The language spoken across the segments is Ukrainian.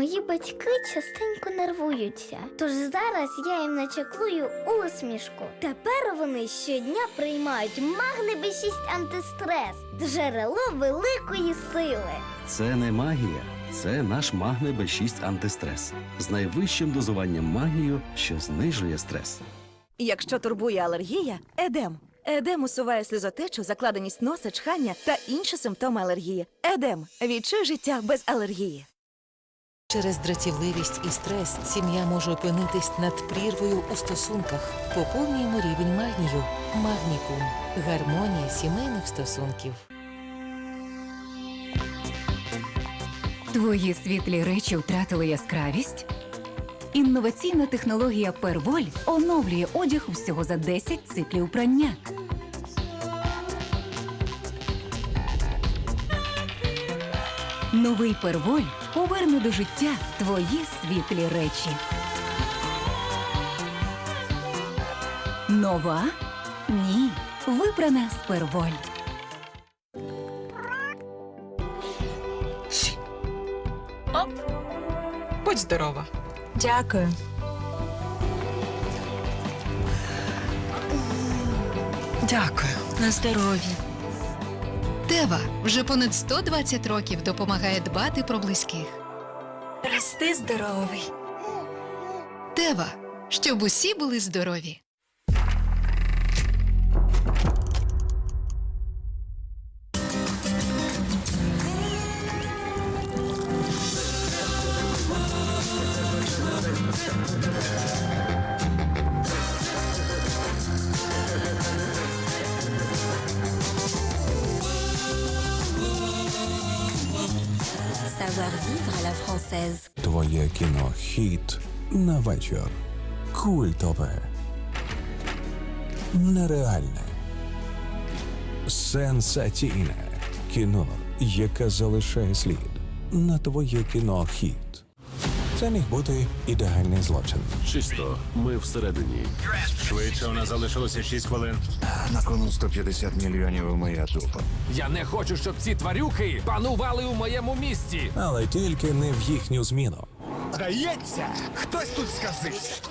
Мої батьки частенько нервуються, тож зараз я їм начеклую усмішку. Тепер вони щодня приймають магни Б6 антистрес, джерело великої сили. Це не магія, це наш магне Б6 антистрес з найвищим дозуванням магнію, що знижує стрес. Якщо турбує алергія, едем. Едем усуває сльозотечу, закладеність носа, чхання та інші симптоми алергії. Едем відчуй життя без алергії. Через дратівливість і стрес сім'я може опинитись над прірвою у стосунках. Поповнюємо рівень магнію. Магнікум. Гармонія сімейних стосунків. Твої світлі речі втратили яскравість? Інноваційна технологія Перволь оновлює одяг всього за 10 циклів прання. Новий Перволь поверне до життя твої світлі речі. Нова? Ні. Вибрана з Перволь. Будь здорова. Дякую. Дякую. На здоров'я. Тева вже понад 120 років допомагає дбати про близьких. Рости здоровий. Тева, щоб усі були здорові. Savoir-vivre à la française. Твоє кіно хіт на вечір. Культове. Нереальне. Сенсаційне. Кіно, яке залишає слід. На твоє кіно хіт. Це міг бути ідеальний злочин. Чисто, ми всередині. Швидше у нас залишилося 6 хвилин. На кону 150 мільйонів у моя тупа. Я не хочу, щоб ці тварюки панували у моєму місті. Але тільки не в їхню зміну. Здається, хтось тут сказився.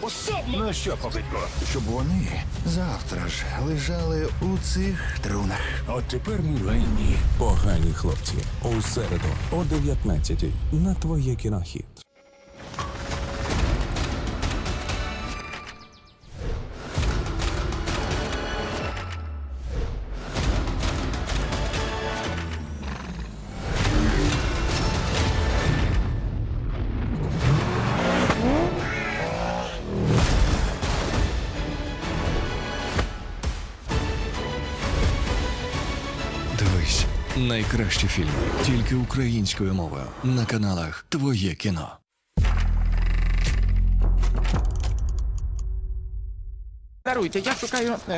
Ну що, покидько, щоб вони завтра ж лежали у цих трунах. От тепер ми винні. Погані хлопці. У середу о 19-й на твоє кінохіт. Найкращі фільми тільки українською мовою на каналах Твоє кіно. Даруйте, я шукаю. е,